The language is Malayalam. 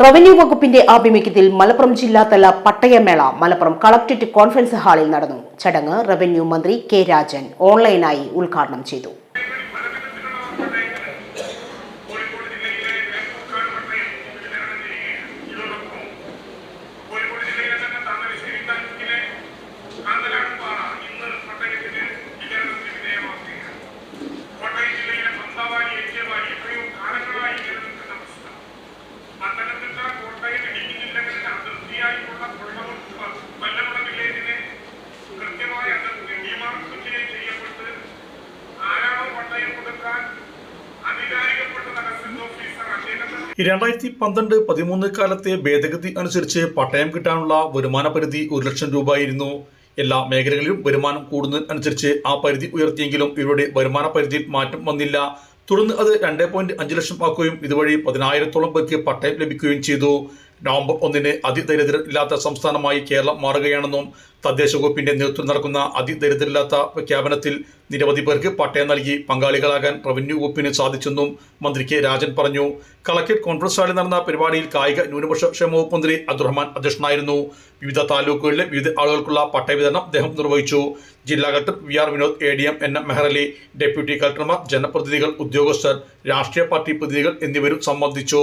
റവന്യൂ വകുപ്പിന്റെ ആഭിമുഖ്യത്തിൽ മലപ്പുറം ജില്ലാതല പട്ടയമേള മലപ്പുറം കളക്ടറേറ്റ് കോൺഫറൻസ് ഹാളിൽ നടന്നു. ചടങ്ങ് റവന്യൂ മന്ത്രി കെ രാജൻ ഓൺലൈനായി ഉദ്ഘാടനം ചെയ്തു. രണ്ടായിരത്തി പന്ത്രണ്ട് പതിമൂന്ന് കാലത്തെ ഭേദഗതി അനുസരിച്ച് പട്ടയം കിട്ടാനുള്ള വരുമാന പരിധി ഒരു ലക്ഷം രൂപയായിരുന്നു. എല്ലാ മേഖലകളിലും വരുമാനം കൂടുന്നതിനനുസരിച്ച് ആ പരിധി ഉയർത്തിയെങ്കിലും ഇവരുടെ വരുമാന പരിധിയിൽ മാറ്റം വന്നില്ല. തുടർന്ന് അത് രണ്ട് പോയിന്റ് അഞ്ച് ലക്ഷം ആക്കുകയും ഇതുവഴി പതിനായിരത്തോളം പേർക്ക് പട്ടയം ലഭിക്കുകയും ചെയ്തു. നവംബർ ഒന്നിന് അതിദരിദ്രർ ഇല്ലാത്ത സംസ്ഥാനമായി കേരളം മാറുകയാണെന്നും തദ്ദേശ വകുപ്പിന്റെ നേതൃത്വം നടക്കുന്ന അതിദരിദ്രരില്ലാത്ത പ്രഖ്യാപനത്തിൽ നിരവധി പേർക്ക് പട്ടയം നൽകി പങ്കാളികളാകാൻ റവന്യൂ വകുപ്പിന് സാധിച്ചെന്നും മന്ത്രി കെ രാജൻ പറഞ്ഞു. കളക്ടറേറ്റ് കോൺഫറൻസ് ഹാളിൽ നടന്ന പരിപാടിയിൽ കായിക ന്യൂനപക്ഷ ക്ഷേമ വകുപ്പ് മന്ത്രി അബ്ദുറഹ്മാൻ അധ്യക്ഷനായിരുന്നു. വിവിധ താലൂക്കുകളിലെ വിവിധ ആളുകൾക്കുള്ള പട്ടയ വിതരണം അദ്ദേഹം നിർവഹിച്ചു. ജില്ലാ collector V R Vinod A D M N M Mehrali deputy കളക്ടർമാർ ജനപ്രതിനിധികൾ ഉദ്യോഗസ്ഥർ രാഷ്ട്രീയ പാർട്ടി പ്രതിനിധികൾ എന്നിവരും സംബന്ധിച്ചു.